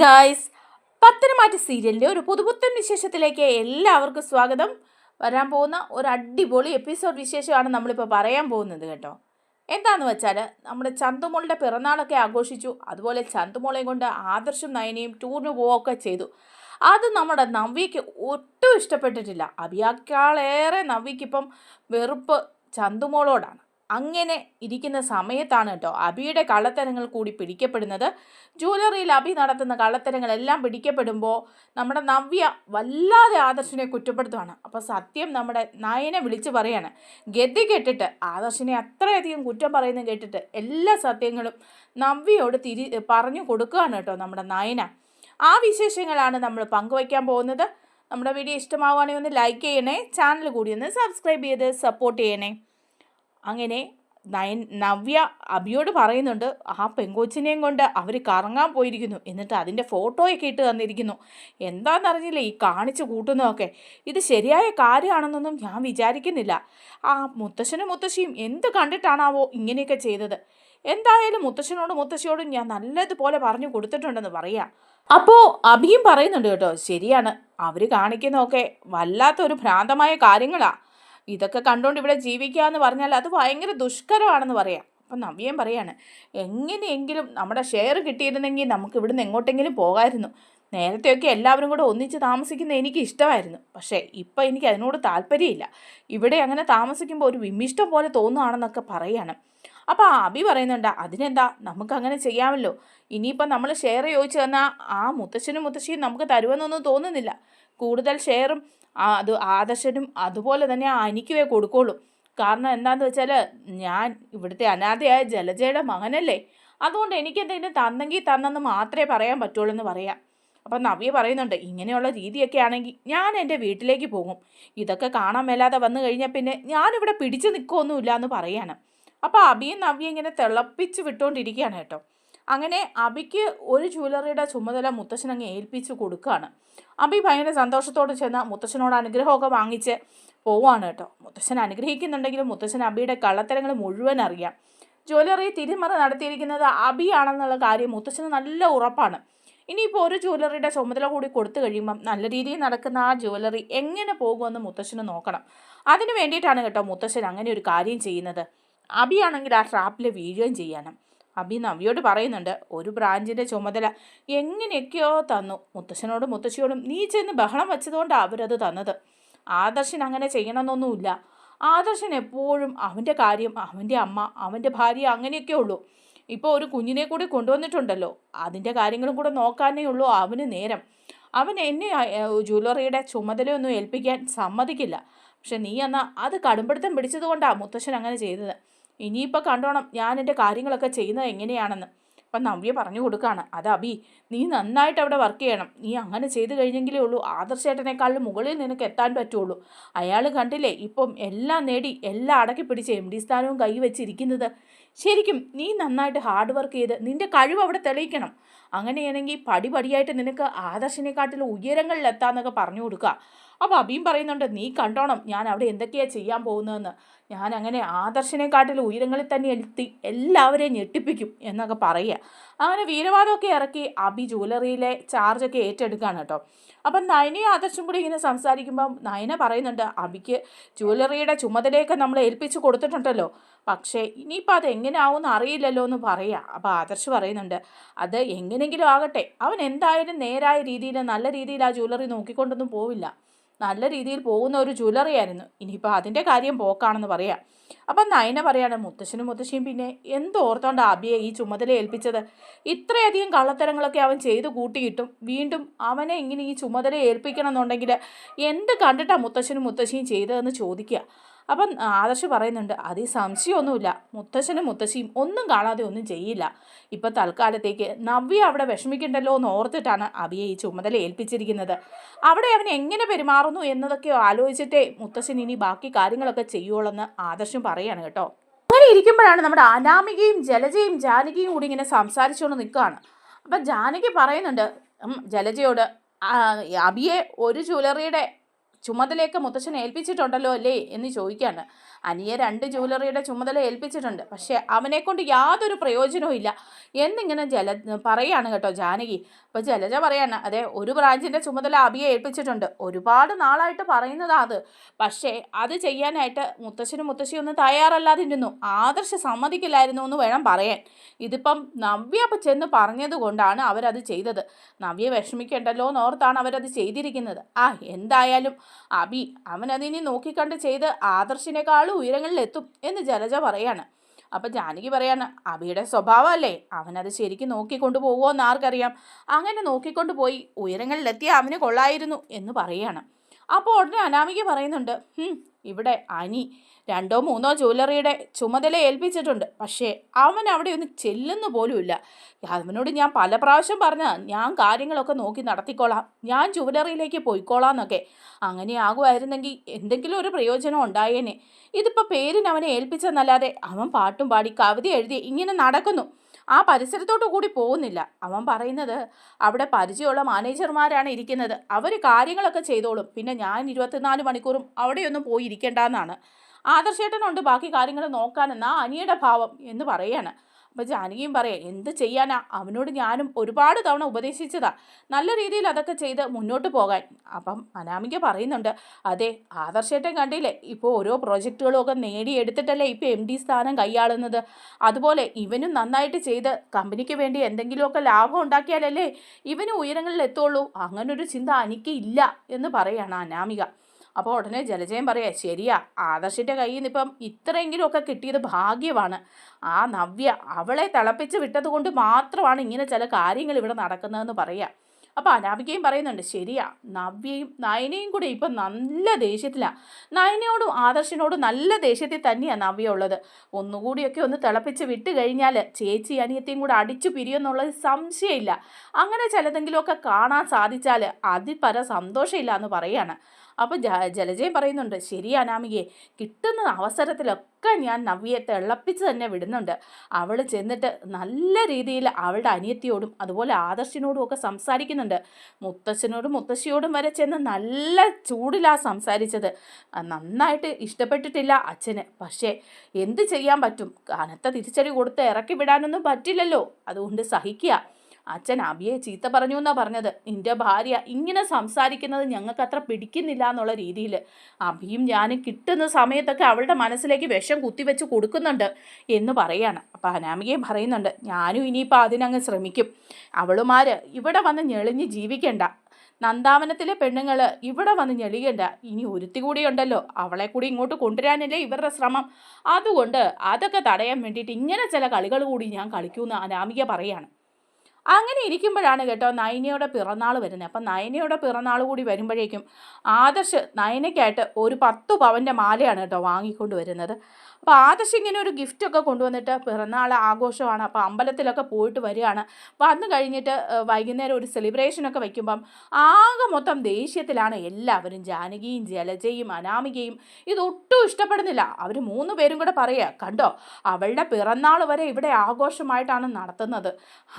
Guys പത്തനമാറ്റ് സീരിയലിന്റെ ഒരു പുതുപുത്തൻ വിശേഷത്തിലേക്ക് എല്ലാവർക്കും സ്വാഗതം. വരാൻ പോകുന്ന ഒരു അടിപൊളി എപ്പിസോഡ് വിശേഷമാണ് നമ്മളിപ്പോൾ പറയാൻ പോകുന്നത് കേട്ടോ. എന്താന്ന് വെച്ചാൽ നമ്മുടെ ചന്തുമോളുടെ പിറന്നാളൊക്കെ ആഘോഷിച്ചു. അതുപോലെ ചന്തുമോളെയും കൊണ്ട് ആദർശം നയനയും ടൂറിന് പോവുകയൊക്കെ ചെയ്തു. അത് നമ്മുടെ നവ്യയ്ക്ക് ഒട്ടും ഇഷ്ടപ്പെട്ടിട്ടില്ല. അഭിയാക്കാളേറെ നവ്യക്കിപ്പം വെറുപ്പ് ചന്തുമോളോടാണ്. അങ്ങനെ ഇരിക്കുന്ന സമയത്താണ് കേട്ടോ അബിയുടെ കള്ളത്തരങ്ങൾ കൂടി പിടിക്കപ്പെടുന്നത്. ജ്വല്ലറിയിൽ അബി നടത്തുന്ന കള്ളത്തരങ്ങളെല്ലാം പിടിക്കപ്പെടുമ്പോൾ നമ്മുടെ നവ്യ വല്ലാതെ ആദർശിനെ കുറ്റപ്പെടുത്തുവാണ്. അപ്പോൾ സത്യം നമ്മുടെ നയനെ വിളിച്ച് പറയാണ്. ഗതി കേട്ടിട്ട് ആദർശിനെ അത്രയധികം കുറ്റം പറയുന്നത് കേട്ടിട്ട് എല്ലാ സത്യങ്ങളും നവ്യയോട് തിരി പറഞ്ഞു കൊടുക്കുകയാണ് കേട്ടോ നമ്മുടെ നയന. ആ വിശേഷങ്ങളാണ് നമ്മൾ പങ്കുവയ്ക്കാൻ പോകുന്നത്. നമ്മുടെ വീഡിയോ ഇഷ്ടമാവുകയാണെങ്കിൽ ഒന്ന് ലൈക്ക് ചെയ്യണേ ചാനൽ കൂടി ഒന്ന് സബ്സ്ക്രൈബ് ചെയ്ത് സപ്പോർട്ട് ചെയ്യണേ. അങ്ങനെ നയൻ നവ്യ അബിയോട് പറയുന്നുണ്ട് ആ പെങ്കൊച്ചിനെയും കൊണ്ട് അവർ കറങ്ങാൻ പോയിരിക്കുന്നു. എന്നിട്ട് അതിന്റെ ഫോട്ടോയൊക്കെ ഇട്ട് തന്നിരിക്കുന്നു. എന്താണെന്നറിഞ്ഞില്ല ഈ കാണിച്ചു കൂട്ടുന്നതൊക്കെ? ഇത് ശരിയായ കാര്യമാണെന്നൊന്നും ഞാൻ വിചാരിക്കുന്നില്ല. ആ മുത്തശ്ശനും മുത്തശ്ശിയും എന്ത് കണ്ടിട്ടാണാവോ ഇങ്ങനെയൊക്കെ ചെയ്തത്? എന്തായാലും മുത്തശ്ശനോടും മുത്തശ്ശിയോടും ഞാൻ നല്ലതുപോലെ പറഞ്ഞു കൊടുത്തിട്ടുണ്ടെന്ന് പറയാം. അപ്പോൾ അഭിയും പറയുന്നുണ്ട് കേട്ടോ ശരിയാണ്. അവർ കാണിക്കുന്നതൊക്കെ വല്ലാത്തൊരു ഭ്രാന്തമായ കാര്യങ്ങളാണ് ഇതൊക്കെ കണ്ടുകൊണ്ട് ഇവിടെ ജീവിക്കുക എന്ന് പറഞ്ഞാൽ അത് ഭയങ്കര ദുഷ്കരമാണെന്ന് പറയാം. അപ്പം നവ്യം പറയാണ് എങ്ങനെയെങ്കിലും നമ്മുടെ ഷെയർ കിട്ടിയിരുന്നെങ്കിൽ നമുക്ക് ഇവിടുന്ന് എങ്ങോട്ടെങ്കിലും പോകാമായിരുന്നു നേരത്തെയൊക്കെ എല്ലാവരും കൂടെ ഒന്നിച്ച് താമസിക്കുന്നത് എനിക്ക് ഇഷ്ടമായിരുന്നു. പക്ഷേ ഇപ്പം എനിക്ക് അതിനോട് താല്പര്യമില്ല. ഇവിടെ അങ്ങനെ താമസിക്കുമ്പോൾ ഒരു വിമിഷ്ടം പോലെ തോന്നുകയാണെന്നൊക്കെ പറയാണ്. അപ്പോൾ അബി പറയുന്നുണ്ട് അതിനെന്താ? നമുക്കങ്ങനെ ചെയ്യാമല്ലോ. ഇനിയിപ്പം നമ്മൾ ഷെയർ ചോദിച്ചു തന്നാൽ ആ മുത്തശ്ശനും മുത്തശ്ശിയും നമുക്ക് തരുമെന്നൊന്നും തോന്നുന്നില്ല. കൂടുതൽ ഷെയറും ആ അത് ആദർശനും അതുപോലെ തന്നെ അനിക്കുവേ കൊടുക്കുള്ളൂ. കാരണം എന്താണെന്ന് വെച്ചാൽ ഞാൻ ഇവിടുത്തെ അനാഥയായ ജലജയുടെ മകനല്ലേ. അതുകൊണ്ട് എനിക്ക് എന്തെങ്കിലും തന്നെങ്കിൽ തന്നെന്ന് മാത്രമേ പറയാൻ പറ്റുള്ളൂ എന്ന് പറയാം. അപ്പം നവ്യ പറയുന്നുണ്ട് ഇങ്ങനെയുള്ള രീതിയൊക്കെ ആണെങ്കിൽ ഞാൻ എന്റെ വീട്ടിലേക്ക് പോകും. ഇതൊക്കെ കാണാൻ മേലാതെ വന്നു കഴിഞ്ഞാൽ പിന്നെ ഞാനിവിടെ പിടിച്ചു നിൽക്കുകയൊന്നുമില്ല എന്ന് പറയാണ്. അപ്പോൾ അബിയും നവ്യ ഇങ്ങനെ തിളപ്പിച്ച് വിട്ടുകൊണ്ടിരിക്കുകയാണ് കേട്ടോ. അങ്ങനെ അബിക്ക് ഒരു ജ്വല്ലറിയുടെ ചുമതല മുത്തശ്ശനങ്ങ് ഏൽപ്പിച്ച് കൊടുക്കുകയാണ്. അബി ഭയങ്കര സന്തോഷത്തോട് ചെന്ന് മുത്തശ്ശനോട് അനുഗ്രഹമൊക്കെ വാങ്ങിച്ച് പോവാണ് കേട്ടോ. മുത്തശ്ശൻ അനുഗ്രഹിക്കുന്നുണ്ടെങ്കിലും മുത്തശ്ശൻ അബിയുടെ കള്ളത്തരങ്ങൾ മുഴുവൻ അറിയാം. ജ്വല്ലറി തിരിമറി നടത്തിയിരിക്കുന്നത് അബിയാണെന്നുള്ള കാര്യം മുത്തശ്ശന് നല്ല ഉറപ്പാണ്. ഇനിയിപ്പോൾ ഒരു ജ്വല്ലറിയുടെ ചുമതല കൂടി കൊടുത്തു കഴിയുമ്പം നല്ല രീതിയിൽ നടക്കുന്ന ആ ജ്വല്ലറി എങ്ങനെ പോകുമെന്ന് മുത്തശ്ശന് നോക്കണം. അതിനു വേണ്ടിയിട്ടാണ് കേട്ടോ മുത്തശ്ശൻ അങ്ങനെ ഒരു കാര്യം ചെയ്യുന്നത്. അബിയാണെങ്കിൽ ആ ട്രാപ്പിൽ വീഴുകയും ചെയ്യണം. അബി നവിയോട് പറയുന്നുണ്ട് ഒരു ബ്രാഞ്ചിന്റെ ചുമതല എങ്ങനെയൊക്കെയോ തന്നു. മുത്തശ്ശനോടും മുത്തശ്ശിയോടും നീ ചെന്ന് ബഹളം വെച്ചതുകൊണ്ടാണ് അവരത് തന്നത്. ആദർശൻ അങ്ങനെ ചെയ്യണമെന്നൊന്നുമില്ല. ആദർശൻ എപ്പോഴും അവന്റെ കാര്യം അവന്റെ അമ്മ അവന്റെ ഭാര്യ അങ്ങനെയൊക്കെ ഉള്ളൂ. ഇപ്പോൾ ഒരു കുഞ്ഞിനെ കൂടി കൊണ്ടുവന്നിട്ടുണ്ടല്ലോ. അതിന്റെ കാര്യങ്ങളും കൂടെ നോക്കാനേ ഉള്ളൂ അവന് നേരം. അവൻ എന്നെ ജ്വല്ലറിയുടെ ചുമതലയൊന്നും ഏൽപ്പിക്കാൻ സമ്മതിക്കില്ല. പക്ഷെ നീ എന്നാൽ അത് കടുംപിടുത്തം പിടിച്ചതുകൊണ്ടാണ് മുത്തശ്ശൻ അങ്ങനെ ചെയ്തത്. ഇനിയിപ്പോൾ കണ്ടോണം ഞാൻ എന്റെ കാര്യങ്ങളൊക്കെ ചെയ്യുന്നത് എങ്ങനെയാണെന്ന്. അപ്പം നവ്യ പറഞ്ഞു കൊടുക്കുകയാണ് അത് അബി നീ നന്നായിട്ട് അവിടെ വർക്ക് ചെയ്യണം. നീ അങ്ങനെ ചെയ്തു കഴിഞ്ഞെങ്കിലേ ഉള്ളൂ. ആദർശേട്ടനേക്കാളും മുകളിൽ നിനക്ക് എത്താൻ പറ്റുള്ളൂ. അയാൾ കണ്ടില്ലേ ഇപ്പം എല്ലാം നേടി എല്ലാം അടക്കി പിടിച്ച് എം ഡി സ്ഥാനവും കൈവച്ചിരിക്കുന്നത് ശരിക്കും നീ നന്നായിട്ട് ഹാർഡ് വർക്ക് ചെയ്ത് നിന്റെ കഴിവ് അവിടെ തെളിയിക്കണം. അങ്ങനെയാണെങ്കിൽ പടിപടിയായിട്ട് നിനക്ക് ആദർശിനെക്കാട്ടിലും ഉയരങ്ങളിലെത്താന്നൊക്കെ പറഞ്ഞു കൊടുക്കുക. അപ്പോൾ അബിയും പറയുന്നുണ്ട് നീ കണ്ടോണം ഞാൻ അവിടെ എന്തൊക്കെയാണ് ചെയ്യാൻ പോകുന്നതെന്ന്. ഞാൻ അങ്ങനെ ആദർശിനെക്കാട്ടിലും ഉയരങ്ങളിൽ തന്നെ എത്തി എല്ലാവരെയും ഞെട്ടിപ്പിക്കും എന്നൊക്കെ പറയുക. അങ്ങനെ വീരവാദമൊക്കെ ഇറക്കി അബി ജ്വല്ലറിയിലെ ചാർജൊക്കെ ഏറ്റെടുക്കുകയാണ് കേട്ടോ. അപ്പം നയനയും ആദർശം കൂടി ഇങ്ങനെ സംസാരിക്കുമ്പം നയന പറയുന്നുണ്ട് അബിക്ക് ജ്വല്ലറിയുടെ ചുമതലയൊക്കെ നമ്മൾ ഏൽപ്പിച്ച് കൊടുത്തിട്ടുണ്ടല്ലോ. പക്ഷേ ഇനിയിപ്പോൾ അത് എങ്ങനെ എന്ന് അറിയില്ലല്ലോ എന്ന് പറയുക. അപ്പോൾ ആദർശ് പറയുന്നുണ്ട് അത് എങ്ങനെയെങ്കിലും ആകട്ടെ. അവൻ എന്തായാലും നേരായ രീതിയിൽ നല്ല രീതിയിൽ ആ ജ്വല്ലറി നോക്കിക്കൊണ്ടൊന്നും പോവില്ല. നല്ല രീതിയിൽ പോകുന്ന ഒരു ജ്വല്ലറി ആയിരുന്നു. ഇനിയിപ്പോൾ അതിന്റെ കാര്യം പോക്കാണെന്ന് പറയാം. അപ്പം നയന പറയാണ് മുത്തശ്ശനും മുത്തശ്ശിയും പിന്നെ എന്തോർത്തോണ്ട് അബിയെ ഈ ചുമതല ഏൽപ്പിച്ചത്? ഇത്രയധികം കള്ളത്തരങ്ങളൊക്കെ അവൻ ചെയ്ത് കൂട്ടിയിട്ടും വീണ്ടും അവനെ ഇങ്ങനെ ഈ ചുമതല ഏൽപ്പിക്കണം എന്നുണ്ടെങ്കിൽ എന്ത് കണ്ടിട്ടാണ് മുത്തശ്ശനും മുത്തശ്ശിയും ചെയ്തതെന്ന് ചോദിക്കുക അപ്പം ആദർശ് പറയുന്നുണ്ട് അതിൽ സംശയമൊന്നുമില്ല. മുത്തശ്ശനും മുത്തശ്ശിയും ഒന്നും കാണാതെ ഒന്നും ചെയ്യില്ല. ഇപ്പം തൽക്കാലത്തേക്ക് നവ്യ അവിടെ വിഷമിക്കണ്ടല്ലോ എന്ന് ഓർത്തിട്ടാണ് അബിയെ ഈ ചുമതല ഏൽപ്പിച്ചിരിക്കുന്നത്. അവിടെ അവൻ എങ്ങനെ പെരുമാറുന്നു എന്നതൊക്കെ ആലോചിച്ചിട്ടേ മുത്തശ്ശൻ ഇനി ബാക്കി കാര്യങ്ങളൊക്കെ ചെയ്യുള്ളെന്ന് ആദർശം പറയാണ് കേട്ടോ. അങ്ങനെ ഇരിക്കുമ്പോഴാണ് നമ്മുടെ അനാമികയും ജലജയും ജാനകിയും കൂടി ഇങ്ങനെ സംസാരിച്ചുകൊണ്ട് നിൽക്കുകയാണ്. അപ്പം ജാനകി പറയുന്നുണ്ട് ജലജയോട് "ആ, അബിയെ ഒരു ജ്വല്ലറിയുടെ ചുമതലയൊക്കെ മുത്തശ്ശൻ ഏൽപ്പിച്ചിട്ടുണ്ടല്ലോ അല്ലേ എന്ന് ചോദിക്കുകയാണ് അനിയെ രണ്ട് ജ്വല്ലറിയുടെ ചുമതല ഏൽപ്പിച്ചിട്ടുണ്ട്. പക്ഷേ അവനെക്കൊണ്ട് യാതൊരു പ്രയോജനവും ഇല്ല. എന്നിങ്ങനെ ജല പറയാണ് കേട്ടോ ജാനകി. അപ്പോൾ ജലജ പറയാണ് അതെ ഒരു ബ്രാഞ്ചിന്റെ ചുമതല അബിയെ ഏൽപ്പിച്ചിട്ടുണ്ട്. ഒരുപാട് നാളായിട്ട് പറയുന്നതാ അത്. പക്ഷേ അത് ചെയ്യാനായിട്ട് മുത്തശ്ശനും മുത്തശ്ശിയും ഒന്നും തയ്യാറല്ലാതിരുന്നു. ആദർശ സമ്മതിക്കില്ലായിരുന്നു എന്ന് വേണം പറയാൻ. ഇതിപ്പം നവ്യ അപ്പം ചെന്ന് പറഞ്ഞത് കൊണ്ടാണ് അവരത് ചെയ്തത്. നവ്യ വിഷമിക്കേണ്ടല്ലോ എന്നോർത്താണ് അവരത് ചെയ്തിരിക്കുന്നത്. ആ എന്തായാലും അബി അവനതിനി നോക്കിക്കണ്ട് ചെയ്ത് ആദർശിനേക്കാളും ഉയരങ്ങളിലെത്തും എന്ന് ജലജ പറയാണ്. അപ്പം ജാനകി പറയാണ് അബിയുടെ സ്വഭാവമല്ലേ? അവനത് ശരിക്കും നോക്കിക്കൊണ്ട് പോകുമോ എന്ന് ആർക്കറിയാം? അങ്ങനെ നോക്കിക്കൊണ്ട് പോയി ഉയരങ്ങളിലെത്തിയ അവന് കൊള്ളായിരുന്നു എന്ന് പറയാണ്. അപ്പോൾ ഉടനെ അനാമിക പറയുന്നുണ്ട് "ഹും, ഇവിടെ അനി രണ്ടോ മൂന്നോ ജ്വല്ലറിയുടെ ചുമതല ഏൽപ്പിച്ചിട്ടുണ്ട്. പക്ഷേ അവൻ അവിടെ ഒന്ന് ചെല്ലുന്നു പോലുമില്ല. അവനോട് ഞാൻ പല പ്രാവശ്യം പറഞ്ഞ ഞാൻ കാര്യങ്ങളൊക്കെ നോക്കി നടത്തിക്കോളാം. ഞാൻ ജ്വല്ലറിയിലേക്ക് പോയിക്കോളാം എന്നൊക്കെ അങ്ങനെ ആകുമായിരുന്നെങ്കിൽ എന്തെങ്കിലും ഒരു പ്രയോജനം ഉണ്ടായേനെ. ഇതിപ്പോൾ പേരിന് അവനെ ഏൽപ്പിച്ചെന്നല്ലാതെ അവൻ പാട്ടും പാടി കവിത എഴുതി ഇങ്ങനെ നടക്കുന്നു. ആ പരിസരത്തോട്ട് കൂടി പോകുന്നില്ല. അവൻ പറയുന്നത് അവിടെ പരിചയമുള്ള മാനേജർമാരാണ് ഇരിക്കുന്നത്. അവർ കാര്യങ്ങളൊക്കെ ചെയ്തോളും. പിന്നെ ഞാൻ ഇരുപത്തിനാല് മണിക്കൂറും അവിടെയൊന്നും പോയി ഇരിക്കേണ്ടെന്നാണ്. ആദർശേട്ടനുണ്ട്. ബാക്കി കാര്യങ്ങൾ നോക്കാനെന്നാ അനിയുടെ ഭാവം എന്ന് പറയാണ്. അപ്പോൾ ജാനകിയും പറയാം എന്ത് ചെയ്യാനാ? അവനോട് ഞാനും ഒരുപാട് തവണ ഉപദേശിച്ചതാ. നല്ല രീതിയിൽ അതൊക്കെ ചെയ്ത് മുന്നോട്ട് പോകാൻ. അപ്പം അനാമിക പറയുന്നുണ്ട് അതെ ആദർശേട്ടൻ കണ്ടില്ലേ? ഇപ്പോൾ ഓരോ പ്രോജക്റ്റുകളും ഒക്കെ നേടിയെടുത്തിട്ടല്ലേ ഇപ്പോൾ എം ഡി സ്ഥാനം കൈയാളുന്നത്. അതുപോലെ ഇവനും നന്നായിട്ട് ചെയ്ത് കമ്പനിക്ക് വേണ്ടി എന്തെങ്കിലുമൊക്കെ ലാഭം ഉണ്ടാക്കിയാലല്ലേ ഇവന് ഉയരങ്ങളിൽ എത്തുള്ളൂ. അങ്ങനൊരു ചിന്ത എനിക്ക് ഇല്ല എന്ന് പറയാണ് അനാമിക. അപ്പോൾ ഉടനെ ജലജയം പറയാ ശരിയാ ആദർശിന്റെ കയ്യിൽ നിന്ന് ഇപ്പം ഇത്രയെങ്കിലും ഒക്കെ കിട്ടിയത് ഭാഗ്യമാണ്. ആ നവ്യ അവളെ തിളപ്പിച്ച് വിട്ടത് കൊണ്ട് മാത്രമാണ് ഇങ്ങനെ ചില കാര്യങ്ങൾ ഇവിടെ നടക്കുന്നതെന്ന് പറയാം. അപ്പോൾ അനാമികയും പറയുന്നുണ്ട് ശരിയാ നവ്യയും നയനയും കൂടെ ഇപ്പം നല്ല ദേഷ്യത്തിലാണ് നയനയോടും ആദർശിനോടും നല്ല ദേഷ്യത്തിൽ തന്നെയാണ് നവ്യ ഉള്ളത്. ഒന്നുകൂടിയൊക്കെ ഒന്ന് തിളപ്പിച്ച് വിട്ട് കഴിഞ്ഞാൽ ചേച്ചി അനിയത്തെയും കൂടെ അടിച്ചു പിരിയെന്നുള്ളത് സംശയമില്ല. അങ്ങനെ ചിലതെങ്കിലുമൊക്കെ കാണാൻ സാധിച്ചാൽ അതിൽ പര സന്തോഷമില്ല എന്ന് പറയാണ്. അപ്പോൾ ജലജയം പറയുന്നുണ്ട് ശരി അനാമികയെ കിട്ടുന്ന അവസരത്തിലൊക്കെ ഞാൻ നവ്യയെ തിളപ്പിച്ച് തന്നെ വിടുന്നുണ്ട്. അവൾ ചെന്നിട്ട് നല്ല രീതിയിൽ അവളുടെ അനിയത്തിയോടും അതുപോലെ ആദർശിനോടും ഒക്കെ സംസാരിക്കുന്നുണ്ട്. മുത്തശ്ശനോടും മുത്തശ്ശിയോടും വരെ ചെന്ന് നല്ല ചൂടിലാണ് സംസാരിച്ചത്. നന്നായിട്ട് ഇഷ്ടപ്പെട്ടിട്ടില്ല അച്ഛന്. പക്ഷേ എന്ത് ചെയ്യാൻ പറ്റും? കനത്ത തിരിച്ചടി കൊടുത്ത് ഇറക്കി വിടാനൊന്നും പറ്റില്ലല്ലോ. അതുകൊണ്ട് സഹിക്കുക. അച്ഛൻ അബിയെ ചീത്ത പറഞ്ഞു എന്നാ പറഞ്ഞത്. നിന്റെ ഭാര്യ ഇങ്ങനെ സംസാരിക്കുന്നത് ഞങ്ങൾക്ക് അത്ര പിടിക്കുന്നില്ല എന്നുള്ള രീതിയിൽ. അബിയും ഞാനും കിട്ടുന്ന സമയത്തൊക്കെ അവളുടെ മനസ്സിലേക്ക് വിഷം കുത്തിവെച്ച് കൊടുക്കുന്നുണ്ട് എന്ന് പറയാണ്. അപ്പം അനാമികയും പറയുന്നുണ്ട് ഞാനും ഇനിയിപ്പോൾ അതിനങ്ങ് ശ്രമിക്കും. അവളുമാർ ഇവിടെ വന്ന് ഞെളിഞ്ഞ് ജീവിക്കേണ്ട. നന്ദാവനത്തിലെ പെണ്ണുങ്ങൾ ഇവിടെ വന്ന് ഞെളിയണ്ട. ഇനി ഒരുത്തി കൂടി ഉണ്ടല്ലോ. അവളെ കൂടി ഇങ്ങോട്ട് കൊണ്ടുവരാനല്ലേ ഇവരുടെ ശ്രമം. അതുകൊണ്ട് അതൊക്കെ തടയാൻ വേണ്ടിയിട്ട് ഇങ്ങനെ ചില കളികൾ കൂടി ഞാൻ കളിക്കുമെന്ന് അനാമിക പറയാണ്. അങ്ങനെ ഇരിക്കുമ്പോഴാണ് കേട്ടോ നയനയുടെ പിറന്നാൾ വരുന്നത്. അപ്പം നയനയുടെ പിറന്നാൾ കൂടി വരുമ്പോഴേക്കും ആദർശ് നയനയ്ക്കായിട്ട് ഒരു പത്ത് പവന്റെ മാലയാണ് കേട്ടോ വാങ്ങിക്കൊണ്ട് വരുന്നത്. അപ്പോൾ ആദർശ് ഇങ്ങനെ ഒരു ഗിഫ്റ്റൊക്കെ കൊണ്ടുവന്നിട്ട് പിറന്നാൾ ആഘോഷമാണ്. അപ്പോൾ അമ്പലത്തിലൊക്കെ പോയിട്ട് വരികയാണ്. അന്ന് കഴിഞ്ഞിട്ട് വൈകുന്നേരം ഒരു സെലിബ്രേഷനൊക്കെ വയ്ക്കുമ്പം ആകെ മൊത്തം ദേഷ്യത്തിലാണ് എല്ലാവരും. ജാനകിയും ജലജയും അനാമികയും ഇതൊട്ടും ഇഷ്ടപ്പെടുന്നില്ല. അവർ മൂന്ന് പേരും കൂടെ പറയുക കണ്ടോ അവളുടെ പിറന്നാൾ വരെ ഇവിടെ ആഘോഷമായിട്ടാണ് നടത്തുന്നത്.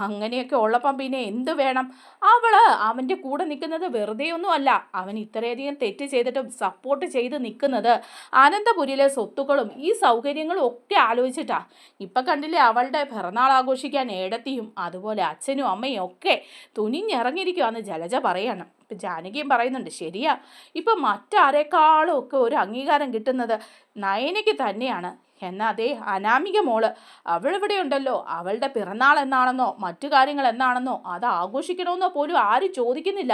അങ്ങനെയൊക്കെ ഉള്ളപ്പം പിന്നെ എന്ത് വേണം? അവൾ അവന്റെ കൂടെ നിൽക്കുന്നത് വെറുതെ ഒന്നുമല്ല അവൻ ഇത്രയധികം തെറ്റ് ചെയ്തിട്ടും സപ്പോർട്ട് ചെയ്ത് നിൽക്കുന്നത് അനന്തപുരിയിലെ സ്വത്തുക്കളും ഈ സൗകര്യങ്ങളും ഒക്കെ ആലോചിച്ചിട്ടാ. ഇപ്പം കണ്ടില്ലേ അവളുടെ പിറന്നാൾ ആഘോഷിക്കാൻ ഏടത്തിയും അതുപോലെ അച്ഛനും അമ്മയും ഒക്കെ തുനിഞ്ഞിറങ്ങിയിരിക്കുവാന്ന് ജലജ പറയണം. ഇപ്പം ജാനകിയും പറയുന്നുണ്ട് ശരിയാ. ഇപ്പം മറ്റാരേക്കാളും ഒക്കെ ഒരു അംഗീകാരം കിട്ടുന്നത് നയനയ്ക്ക് തന്നെയാണ്. എന്നാൽ അതേ അനാമിക മോൾ അവളിവിടെ ഉണ്ടല്ലോ. അവളുടെ പിറന്നാൾ എന്നാണെന്നോ മറ്റു കാര്യങ്ങൾ എന്നാണെന്നോ അത് ആഘോഷിക്കണമെന്നോ പോലും ആരും ചോദിക്കുന്നില്ല.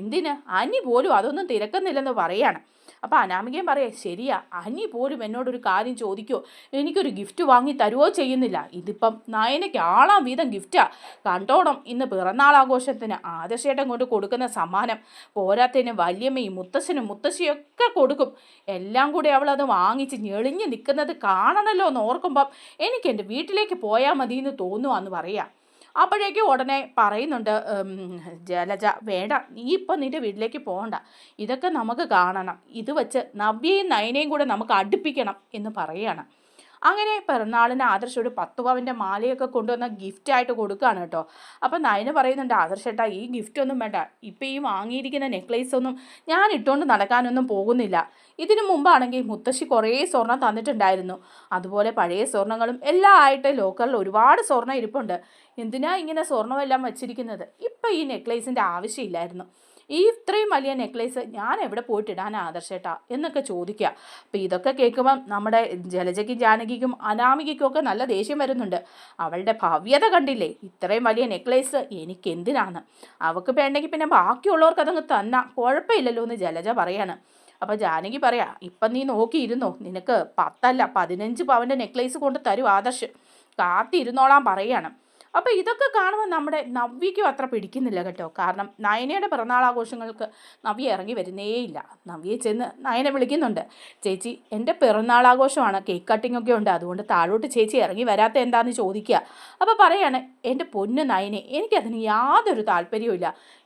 എന്തിന്? അനി പോലും അതൊന്നും തിരക്കുന്നില്ലെന്ന് പറയാണ്. അപ്പോൾ അനാമികയും പറയാം ശരിയാ അനി പോലും എന്നോടൊരു കാര്യം ചോദിക്കോ? എനിക്കൊരു ഗിഫ്റ്റ് വാങ്ങി തരുവോ ചെയ്യുന്നില്ല. ഇതിപ്പം നയനയ്ക്ക് ആളാം വീതം ഗിഫ്റ്റാ കണ്ടോണം ഇന്ന് പിറന്നാൾ ആഘോഷത്തിന് ആദർശേട്ടൻ കൊണ്ട് കൊടുക്കുന്ന സമ്മാനം. പോരാത്തതിന് വല്യമ്മയും മുത്തശ്ശനും മുത്തശ്ശിയൊക്കെ കൊടുക്കും. എല്ലാം കൂടി അവൾ അത് വാങ്ങിച്ച് ഞെളിഞ്ഞ് നിൽക്കുന്നത് കാണണമല്ലോ എന്ന് ഓർക്കുമ്പം എനിക്ക് എന്റെ വീട്ടിലേക്ക് പോയാൽ മതി എന്ന് തോന്നുവാന്ന് പറയാം. അപ്പോഴേക്കും ഉടനെ പറയുന്നുണ്ട് ജലജ വേണ്ട നീ ഇപ്പം നിന്റെ വീട്ടിലേക്ക് പോകണ്ട. ഇതൊക്കെ നമുക്ക് കാണണം. ഇത് വെച്ച് നവ്യയും നയനയും കൂടെ നമുക്ക് അടുപ്പിക്കണം എന്ന് പറയാണ് അങ്ങനെ പിറന്നാളിന് ആദർശ് ഒരു പത്ത് പവന്റെ മാലയൊക്കെ കൊണ്ടുവന്ന ഗിഫ്റ്റ് ആയിട്ട് കൊടുക്കുകയാണ് കേട്ടോ. അപ്പം നയന് പറയുന്നുണ്ട് ആദർശേട്ടാ ഈ ഗിഫ്റ്റ് ഒന്നും വേണ്ട. ഇപ്പം ഈ വാങ്ങിയിരിക്കുന്ന നെക്ലേസ് ഒന്നും ഞാൻ ഇട്ടുകൊണ്ട് നടക്കാനൊന്നും പോകുന്നില്ല. ഇതിനു മുമ്പാണെങ്കിൽ മുത്തശ്ശി കുറേ സ്വർണം തന്നിട്ടുണ്ടായിരുന്നു. അതുപോലെ പഴയ സ്വർണങ്ങളും എല്ലാം ആയിട്ട് ലോക്കറിൽ ഒരുപാട് സ്വർണം ഇരിപ്പുണ്ട്. എന്തിനാ ഇങ്ങനെ സ്വർണമെല്ലാം വച്ചിരിക്കുന്നത്? ഇപ്പം ഈ നെക്ലേസിന്റെ ആവശ്യമില്ലായിരുന്നു. ഈ ഇത്രയും വലിയ നെക്ലേസ് ഞാൻ എവിടെ പോയിട്ടിടാൻ ആദർശേട്ടാ എന്നൊക്കെ ചോദിക്കുക. അപ്പം ഇതൊക്കെ കേൾക്കുമ്പം നമ്മുടെ ജലജയ്ക്കും ജാനകിക്കും അനാമികയ്ക്കും ഒക്കെ നല്ല ദേഷ്യം വരുന്നുണ്ട്. അവളുടെ ഭവ്യത കണ്ടില്ലേ? ഇത്രയും വലിയ നെക്ലേസ് എനിക്ക് എന്തിനാണ് അവൾക്ക് വേണ്ടെങ്കിൽ പിന്നെ ബാക്കിയുള്ളവർക്ക് അതങ്ങ് തന്നാ. കുഴപ്പമില്ലല്ലോ എന്ന് ജലജ പറയാണ്. അപ്പോൾ ജാനകി പറയാ ഇപ്പം നീ നോക്കിയിരുന്നോ? നിനക്ക് പത്തല്ല പതിനഞ്ച് പവന്റെ നെക്ലേസ് കൊണ്ട് തരും ആദർശ്. കാത്തിരുന്നോളാൻ പറയാണ്. അപ്പോൾ ഇതൊക്കെ കാണുമ്പോൾ നമ്മുടെ നവ്യയ്ക്കും അത്ര പിടിക്കുന്നില്ല കേട്ടോ. കാരണം നയനയുടെ പിറന്നാൾ ആഘോഷങ്ങൾക്ക് നവ്യ ഇറങ്ങി വരുന്നേയില്ല നവ്യയെ ചെന്ന് നയനെ വിളിക്കുന്നുണ്ട്. ചേച്ചി എന്റെ പിറന്നാൾ ആഘോഷമാണ് കേക്ക് കട്ടിംഗ് ഒക്കെ ഉണ്ട്. അതുകൊണ്ട് താഴോട്ട് ചേച്ചി ഇറങ്ങി വരാത്ത എന്താണെന്ന് ചോദിക്കുക അപ്പോൾ പറയാണ് എന്റെ പൊന്നു നയനെ എനിക്കതിന് യാതൊരു താല്പര്യവും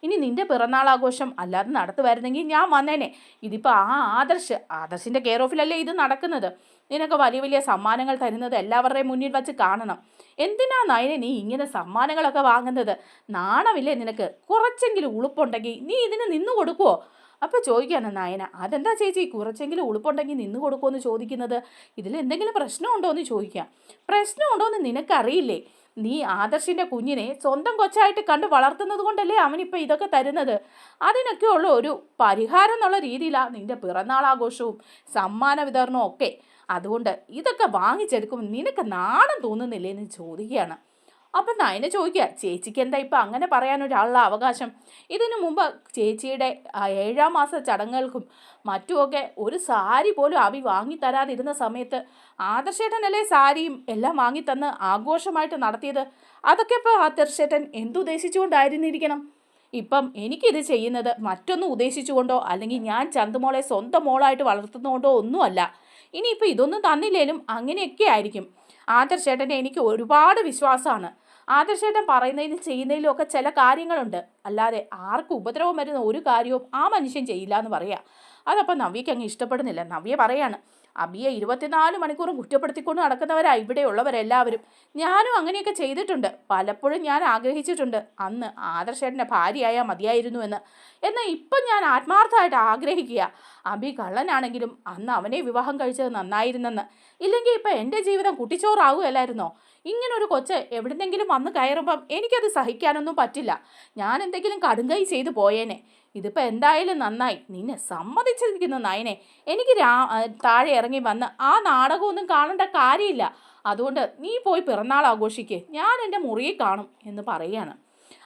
ഇനി നിന്റെ പിറന്നാൾ ആഘോഷം അല്ലാതെ നടത്തുമായിരുന്നെങ്കിൽ ഞാൻ വന്നേനെ. ഇതിപ്പോൾ ആ ആദർശ് ആദർശിന്റെ കെയർ ഓഫിലല്ലേ ഇത് നടക്കുന്നത്? നിനക്ക് വലിയ വലിയ സമ്മാനങ്ങൾ തരുന്നത് എല്ലാവരുടെയും മുന്നിൽ വച്ച് കാണണം. എന്തിനാ നയനെ നീ ഇങ്ങനെ സമ്മാനങ്ങളൊക്കെ വാങ്ങുന്നത്? നാണമില്ലേ നിനക്ക്? കുറച്ചെങ്കിലും ഉളുപ്പുണ്ടെങ്കിൽ നീ ഇതിന് നിന്ന് കൊടുക്കുവോ? അപ്പോൾ ചോദിക്കുകയാണ് നയന അതെന്താ ചേച്ചി? കുറച്ചെങ്കിലും ഉളുപ്പുണ്ടെങ്കിൽ നിന്ന് കൊടുക്കുമെന്ന് ചോദിക്കുന്നത്? ഇതിൽ എന്തെങ്കിലും പ്രശ്നമുണ്ടോ എന്ന് ചോദിക്കാം പ്രശ്നമുണ്ടോ എന്ന് നിനക്കറിയില്ലേ? നീ ആദർശിന്റെ കുഞ്ഞിനെ സ്വന്തം കൊച്ചായിട്ട് കണ്ട് വളർത്തുന്നത് കൊണ്ടല്ലേ അവനിപ്പോൾ ഇതൊക്കെ തരുന്നത്? അതിനൊക്കെയുള്ള ഒരു പരിഹാരം എന്നുള്ള രീതിയിലാണ് നിന്റെ പിറന്നാൾ ആഘോഷവും സമ്മാന വിതരണവും ഒക്കെ. അതുകൊണ്ട് ഇതൊക്കെ വാങ്ങിച്ചെടുക്കുമ്പോൾ നിനക്ക് നാണം തോന്നുന്നില്ലേ എന്ന് ചോദിക്കുകയാണ്. അപ്പം നയന ചോദിക്കുക ചേച്ചിക്ക് എന്താ ഇപ്പം അങ്ങനെ പറയാൻ ഒരാളുടെ അവകാശം? ഇതിനു മുമ്പ് ചേച്ചിയുടെ ഏഴാം മാസ ചടങ്ങുകൾക്കും മറ്റുമൊക്കെ ഒരു സാരി പോലും അവി വാങ്ങിത്തരാതിരുന്ന സമയത്ത് ആദർശേട്ടനല്ലേ സാരിയും എല്ലാം വാങ്ങിത്തന്ന് ആഘോഷമായിട്ട് നടത്തിയത്? അതൊക്കെ ഇപ്പോൾ ആദർശേട്ടൻ എന്തുദ്ദേശിച്ചുകൊണ്ടായിരുന്നിരിക്കണം ഇപ്പം എനിക്കിത് ചെയ്യുന്നത് മറ്റൊന്നും ഉദ്ദേശിച്ചുകൊണ്ടോ അല്ലെങ്കിൽ ഞാൻ ചന്തുമോളെ സ്വന്തം മോളായിട്ട് വളർത്തുന്നതുകൊണ്ടോ ഒന്നുമല്ല. ഇനിയിപ്പോൾ ഇതൊന്നും തന്നില്ലേലും അങ്ങനെയൊക്കെ ആയിരിക്കും. ആദർശേട്ടനെ എനിക്ക് ഒരുപാട് വിശ്വാസമാണ്. ആദർശേട്ടൻ പറയുന്നതിനും ചെയ്യുന്നതിലും ഒക്കെ ചില കാര്യങ്ങളുണ്ട്. അല്ലാതെ ആർക്കും ഉപദ്രവം വരുന്ന ഒരു കാര്യവും ആ മനുഷ്യൻ ചെയ്യില്ല എന്ന് പറയാം. അതപ്പോൾ നവ്യക്ക് അങ്ങ് ഇഷ്ടപ്പെടുന്നില്ല. നവ്യ പറയാണ് അബിയെ ഇരുപത്തിനാല് മണിക്കൂറും കുറ്റപ്പെടുത്തിക്കൊണ്ട് നടക്കുന്നവരാ ഇവിടെയുള്ളവരെല്ലാവരും. ഞാനും അങ്ങനെയൊക്കെ ചെയ്തിട്ടുണ്ട്. പലപ്പോഴും ഞാൻ ആഗ്രഹിച്ചിട്ടുണ്ട്. അന്ന് ആദർശേട്ടന്റെ ഭാര്യയായാൽ മതിയായിരുന്നു എന്ന് എന്നാൽ ഇപ്പം ഞാൻ ആത്മാർത്ഥമായിട്ട് ആഗ്രഹിക്കുക. അബി കള്ളനാണെങ്കിലും അന്ന് അവനെ വിവാഹം കഴിച്ചത് നന്നായിരുന്നെന്ന്. ഇല്ലെങ്കിൽ ഇപ്പം എന്റെ ജീവിതം കുട്ടിച്ചോറാകുമല്ലായിരുന്നോ ഇങ്ങനൊരു കൊച്ച് എവിടുന്നെങ്കിലും വന്ന് കയറുമ്പം എനിക്കത് സഹിക്കാനൊന്നും പറ്റില്ല. ഞാൻ എന്തെങ്കിലും കടുങ്കൈ ചെയ്തു പോയേനെ. ഇതിപ്പോൾ എന്തായാലും നന്നായി. നിന്നെ സമ്മതിച്ചിരിക്കുന്നു നയനെ. എനിക്ക് രാ താഴെ ഇറങ്ങി വന്ന് ആ നാടകമൊന്നും കാണേണ്ട കാര്യമില്ല. അതുകൊണ്ട് നീ പോയി പിറന്നാൾ ആഘോഷിക്കേ. ഞാൻ എന്റെ മുറിയിൽ കാണും എന്ന് പറയുകയാണ്.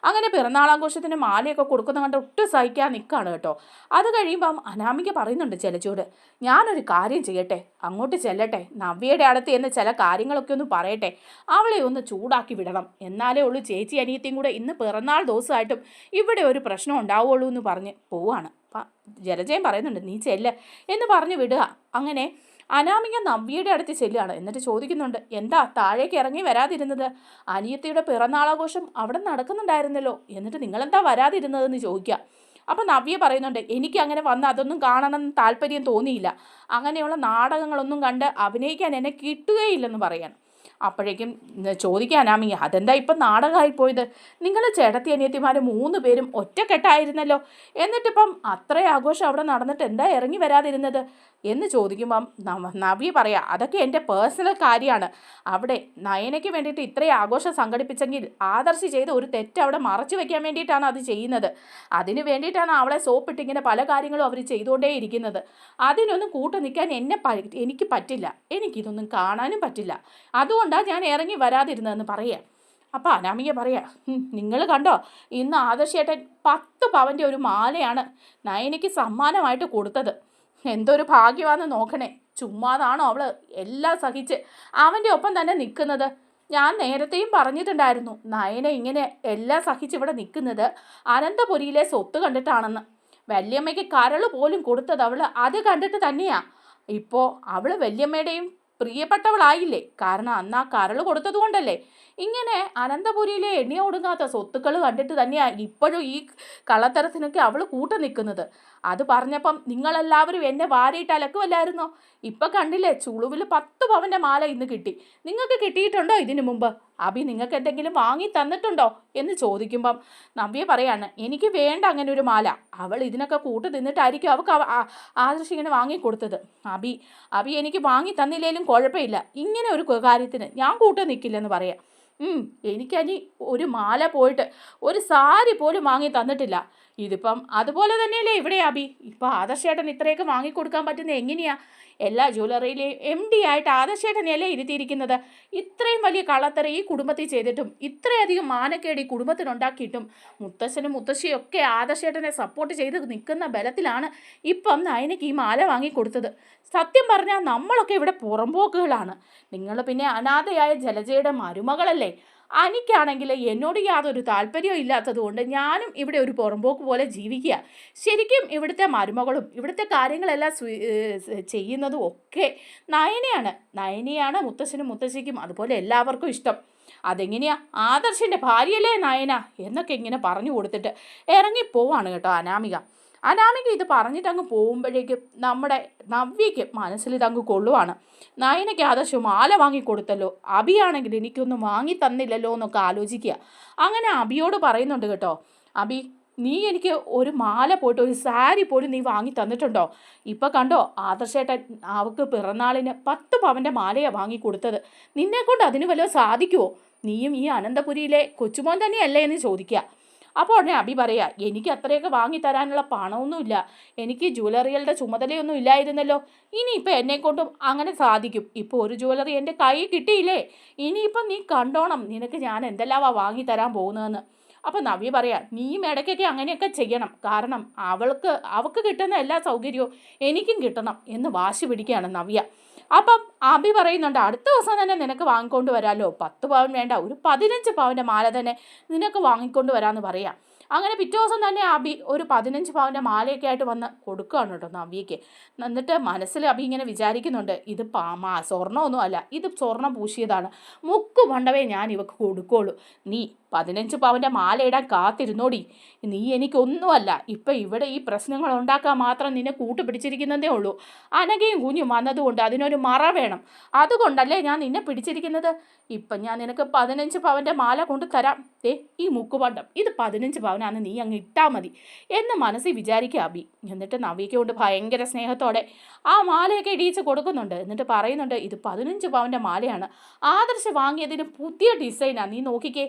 അങ്ങനെ പിറന്നാളാഘോഷത്തിന് മാലയൊക്കെ കൊടുക്കുന്ന കണ്ട് ഒട്ടും സഹിക്കാൻ നിൽക്കുകയാണ് കേട്ടോ. അത് കഴിയുമ്പം അനാമിക പറയുന്നുണ്ട് ചിലച്ചൂട് ഞാനൊരു കാര്യം ചെയ്യട്ടെ അങ്ങോട്ട് ചെല്ലട്ടെ നവ്യയുടെ അടുത്ത് എന്ന് ചില കാര്യങ്ങളൊക്കെ ഒന്ന് പറയട്ടെ അവളെ ഒന്ന് ചൂടാക്കി വിടണം. എന്നാലേ ഉള്ളൂ ചേച്ചി അനിയത്തിയും കൂടെ ഇന്ന് പിറന്നാൾ ദിവസമായിട്ടും ഇവിടെ ഒരു പ്രശ്നം ഉണ്ടാവുള്ളൂ എന്ന് പറഞ്ഞ് പോവാണ്. ജലജയം പറയുന്നുണ്ട് നീ ചെല്ല് എന്ന് പറഞ്ഞു വിടുക. അങ്ങനെ അനാമിക നവ്യയുടെ അടുത്ത് ചെല്ലുകയാണ്. എന്നിട്ട് ചോദിക്കുന്നുണ്ട് എന്താ താഴേക്ക് ഇറങ്ങി വരാതിരുന്നത്? അനിയത്തിയുടെ പിറന്നാളാഘോഷം അവിടെ നടക്കുന്നുണ്ടായിരുന്നല്ലോ. എന്നിട്ട് നിങ്ങളെന്താ വരാതിരുന്നതെന്ന് ചോദിക്കുക. അപ്പം നവ്യ പറയുന്നുണ്ട് എനിക്ക് അങ്ങനെ വന്ന് അതൊന്നും കാണണം താല്പര്യം തോന്നിയില്ല. അങ്ങനെയുള്ള നാടകങ്ങളൊന്നും കണ്ട് അഭിനയിക്കാൻ എന്നെ കിട്ടുകയില്ലെന്ന് പറയാണ് അപ്പോഴേക്കും ചോദിക്കാനാമി അതെന്താ ഇപ്പം നാടകമായി പോയത് നിങ്ങൾ ചേട്ടത്തി അനിയത്തിമാർ മൂന്ന് പേരും ഒറ്റക്കെട്ടായിരുന്നല്ലോ. എന്നിട്ടിപ്പം അത്ര ആഘോഷം അവിടെ നടന്നിട്ട് എന്താ ഇറങ്ങി വരാതിരുന്നത്? എന്ന് ചോദിക്കുമ്പം നവ്യ പറയാം അതൊക്കെ എന്റെ പേഴ്സണൽ കാര്യമാണ് അവിടെ നയനയ്ക്ക് വേണ്ടിയിട്ട് ഇത്രയും ആഘോഷം സംഘടിപ്പിച്ചെങ്കിൽ ആദർശി ചെയ്ത ഒരു തെറ്റ് അവിടെ മറച്ചു വെക്കാൻ വേണ്ടിയിട്ടാണ് അത് ചെയ്യുന്നത്. അതിന് വേണ്ടിയിട്ടാണ് അവളെ സോപ്പിട്ടിങ്ങനെ പല കാര്യങ്ങളും അവർ ചെയ്തുകൊണ്ടേ ഇരിക്കുന്നത്. അതിനൊന്നും കൂട്ടു നിൽക്കാൻ എന്നെ എനിക്ക് പറ്റില്ല. എനിക്കിതൊന്നും കാണാനും പറ്റില്ല. അതുകൊണ്ടാണ് ഞാൻ ഇറങ്ങി വരാതിരുന്നതെന്ന് പറയാം. അപ്പോൾ അനാമിക പറയാ നിങ്ങൾ കണ്ടോ? ഇന്ന് ആദർശേട്ടൻ പത്ത് പവന്റെ ഒരു മാലയാണ് നയനയ്ക്ക് സമ്മാനമായിട്ട് കൊടുത്തത്. എന്തൊരു ഭാഗ്യമാണെന്ന് നോക്കണേ. ചുമ്മാതാണോ അവൾ? എല്ലാം സഹിച്ച്. അവന്റെ ഒപ്പം തന്നെ നിൽക്കുന്നത്. ഞാൻ നേരത്തെയും പറഞ്ഞിട്ടുണ്ടായിരുന്നു നയന ഇങ്ങനെ എല്ലാം സഹിച്ച് ഇവിടെ നിൽക്കുന്നത് അനന്തപുരിയിലെ സ്വത്ത് കണ്ടിട്ടാണെന്ന്. വല്യമ്മയ്ക്ക് കരൾ പോലും കൊടുത്തത് അവൾ അത് കണ്ടിട്ട് തന്നെയാ. ഇപ്പോൾ അവൾ വല്യമ്മയുടെയും പ്രിയപ്പെട്ടവളായില്ലേ? കാരണം അന്ന് ആ കരൾ കൊടുത്തത് കൊണ്ടല്ലേ ഇങ്ങനെ അനന്തപുരിയിലെ എണ്ണി ഒടുങ്ങാത്ത സ്വത്തുക്കൾ കണ്ടിട്ട് തന്നെയാണ് ഇപ്പോഴും ഈ കള്ളത്തരത്തിനൊക്കെ അവൾ കൂട്ട നിൽക്കുന്നത്. അത് പറഞ്ഞപ്പം നിങ്ങളെല്ലാവരും എന്നെ വാരിയിട്ട് അലക്കുമല്ലായിരുന്നോ ഇപ്പം കണ്ടില്ലേ ചുളുവിൽ പത്ത് പവന്റെ മാല ഇന്ന് കിട്ടി. നിങ്ങൾക്ക് കിട്ടിയിട്ടുണ്ടോ ഇതിനു മുമ്പ്? അബി നിങ്ങൾക്ക് എന്തെങ്കിലും വാങ്ങി തന്നിട്ടുണ്ടോ? എന്ന് ചോദിക്കുമ്പം നവ്യ പറയാണ് എനിക്ക് വേണ്ട അങ്ങനെ ഒരു മാല. അവൾ ഇതിനൊക്കെ കൂട്ട് നിന്നിട്ടായിരിക്കും അവൾക്ക് ആദർശ് ഇങ്ങനെ വാങ്ങിക്കൊടുത്തത് അബി അബി എനിക്ക് വാങ്ങി തന്നില്ലേലും കുഴപ്പമില്ല. ഇങ്ങനെ ഒരു കാര്യത്തിന് ഞാൻ കൂട്ട് നിൽക്കില്ലെന്ന് പറയാം. എനിക്കനി ഒരു മാല പോയിട്ട് ഒരു സാരി പോലും വാങ്ങി തന്നിട്ടില്ല. ഇതിപ്പം അതുപോലെ തന്നെയല്ലേ ഇവിടെ അബി ഇപ്പം ആദർശേട്ടൻ ഇത്രയൊക്കെ വാങ്ങിക്കൊടുക്കാൻ പറ്റുന്നത് എങ്ങനെയാ? എല്ലാ ജ്വല്ലറിയിലെയും എം ഡി ആയിട്ട് ആദർശേട്ടനെയല്ലേ ഇരുത്തിയിരിക്കുന്നത്? ഇത്രയും വലിയ കള്ളത്തര ഈ കുടുംബത്തിൽ ചെയ്തിട്ടും ഇത്രയധികം മാനക്കേട് ഈ കുടുംബത്തിനുണ്ടാക്കിയിട്ടും മുത്തശ്ശനും മുത്തശ്ശിയും ഒക്കെ ആദർശേട്ടനെ സപ്പോർട്ട് ചെയ്ത് നിൽക്കുന്ന ബലത്തിലാണ് ഇപ്പം നയനയ്ക്ക് ഈ മാല വാങ്ങിക്കൊടുത്തത്. സത്യം പറഞ്ഞാൽ നമ്മളൊക്കെ ഇവിടെ പുറമ്പോക്കുകളാണ് നിങ്ങൾ പിന്നെ അനാഥയായ ജലജയുടെ മരുമകളല്ലേ? അനിക്കാണെങ്കിൽ എന്നോട് യാതൊരു താല്പര്യവും ഇല്ലാത്തത് കൊണ്ട് ഞാനും ഇവിടെ ഒരു പുറമ്പോക്ക് പോലെ ജീവിക്കുക. ശരിക്കും ഇവിടുത്തെ മരുമകളും ഇവിടുത്തെ കാര്യങ്ങളെല്ലാം ചെയ്യുന്നതും ഒക്കെ നയനയാണ്. നയനയാണ് മുത്തശ്ശനും മുത്തശ്ശിക്കും അതുപോലെ എല്ലാവർക്കും ഇഷ്ടം. അതെങ്ങനെയാ? ആദർശിന്റെ ഭാര്യയല്ലേ നയന? എന്നൊക്കെ ഇങ്ങനെ പറഞ്ഞു കൊടുത്തിട്ട് ഇറങ്ങിപ്പോവാണ് കേട്ടോ അനാമിക. അനാമിക ഇത് പറഞ്ഞിട്ട് അങ്ങ് പോകുമ്പോഴേക്കും നമ്മുടെ നവ്യയ്ക്ക് മനസ്സിൽ ഇതങ്ങ് കൊള്ളുവാണ്. നയനയ്ക്ക് ആദർശ് മാല വാങ്ങിക്കൊടുത്തല്ലോ. അബിയാണെങ്കിൽ എനിക്കൊന്നും വാങ്ങി തന്നില്ലല്ലോ എന്നൊക്കെ ആലോചിക്കുക. അങ്ങനെ അബിയോട് പറയുന്നുണ്ട് കേട്ടോ. അബി നീ എനിക്ക് ഒരു മാല പോയിട്ട് ഒരു സാരി പോലും നീ വാങ്ങി തന്നിട്ടുണ്ടോ? ഇപ്പം കണ്ടോ ആദർശേട്ടൻ അവൾക്ക് പിറന്നാളിന് പത്ത് പവന്റെ മാലയാണ് വാങ്ങി കൊടുത്തത് നിന്നെക്കൊണ്ട് അതിന് വല്ലതും സാധിക്കുമോ നീയും ഈ അനന്തപുരിയിലെ കൊച്ചുമോൻ തന്നെയല്ലേ എന്ന് ചോദിക്കുക. അപ്പോൾ ഉടനെ അബി പറയാ എനിക്ക് അത്രയൊക്കെ വാങ്ങി തരാനുള്ള പണമൊന്നുമില്ല. എനിക്ക് ജ്വല്ലറികളുടെ ചുമതലയൊന്നും ഇല്ലായിരുന്നല്ലോ. ഇനിയിപ്പോൾ എന്നെ കൊണ്ടും അങ്ങനെ സാധിക്കും. ഇപ്പോൾ ഒരു ജ്വല്ലറി എന്റെ കൈ കിട്ടിയില്ലേ? ഇനിയിപ്പം നീ കണ്ടോണം നിനക്ക് ഞാൻ എന്തെല്ലാമാണ് വാങ്ങി തരാൻ പോകുന്നതെന്ന്. അപ്പം നവ്യ പറയാ നീയും ഇടയ്ക്കൊക്കെ അങ്ങനെയൊക്കെ ചെയ്യണം. കാരണം അവൾക്ക് അവൾക്ക് കിട്ടുന്ന എല്ലാ സൗകര്യവും എനിക്കും കിട്ടണം എന്ന് വാശി പിടിക്കുകയാണ് നവ്യ. അപ്പം അബി പറയുന്നുണ്ട് അടുത്ത ദിവസം തന്നെ നിനക്ക് വാങ്ങിക്കൊണ്ട് വരാമല്ലോ പത്ത് പവൻ വേണ്ട ഒരു പതിനഞ്ച് പവന്റെ മാല തന്നെ നിനക്ക് വാങ്ങിക്കൊണ്ട് വരാമെന്ന് പറയാം. അങ്ങനെ പിറ്റേ ദിവസം തന്നെ അബി ഒരു പതിനഞ്ച് പവന്റെ മാലയൊക്കെ ആയിട്ട് വന്ന് കൊടുക്കുകയാണ് കേട്ടോ നവ്യയ്ക്ക്. എന്നിട്ട് മനസ്സിൽ അബി ഇങ്ങനെ വിചാരിക്കുന്നുണ്ട് ഇത് പാമാ സ്വർണമൊന്നും അല്ല ഇത് സ്വർണം പൂശിയതാണ്. മുക്ക് പണ്ടവേ ഞാൻ ഇവക്ക് കൊടുക്കുള്ളൂ നീ പതിനഞ്ച് പവന്റെ ഇടാൻ കാത്തിരുന്നോടി. നീ എനിക്കൊന്നുമല്ല. ഇപ്പം ഇവിടെ ഈ പ്രശ്നങ്ങൾ ഉണ്ടാക്കാൻ മാത്രം നിന്നെ കൂട്ടുപിടിച്ചിരിക്കുന്നതേ ഉള്ളൂ. അനകയും കുഞ്ഞും വന്നതുകൊണ്ട് അതിനൊരു മറ വേണം. അതുകൊണ്ടല്ലേ ഞാൻ നിന്നെ പിടിച്ചിരിക്കുന്നത്? ഇപ്പം ഞാൻ നിനക്ക് പതിനഞ്ച് പവന്റെ മാല കൊണ്ട് തരാം. ദേ ഈ മുക്കുപണ്ടം. ഇത് പതിനഞ്ച് പവനാണ് നീ അങ്ങ് ഇട്ടാൽ മതി എന്ന് മനസ്സിൽ വിചാരിക്കുക അബി. എന്നിട്ട് നവിക്ക് കൊണ്ട് ഭയങ്കര സ്നേഹത്തോടെ. ആ മാലയൊക്കെ ഇടിയിച്ച് കൊടുക്കുന്നുണ്ട്. എന്നിട്ട് പറയുന്നുണ്ട് ഇത് പതിനഞ്ച് പവന്റെ മാലയാണ്. ആദർശ് വാങ്ങിയതിന് പുതിയ ഡിസൈനാണ് നീ നോക്കിക്കേ.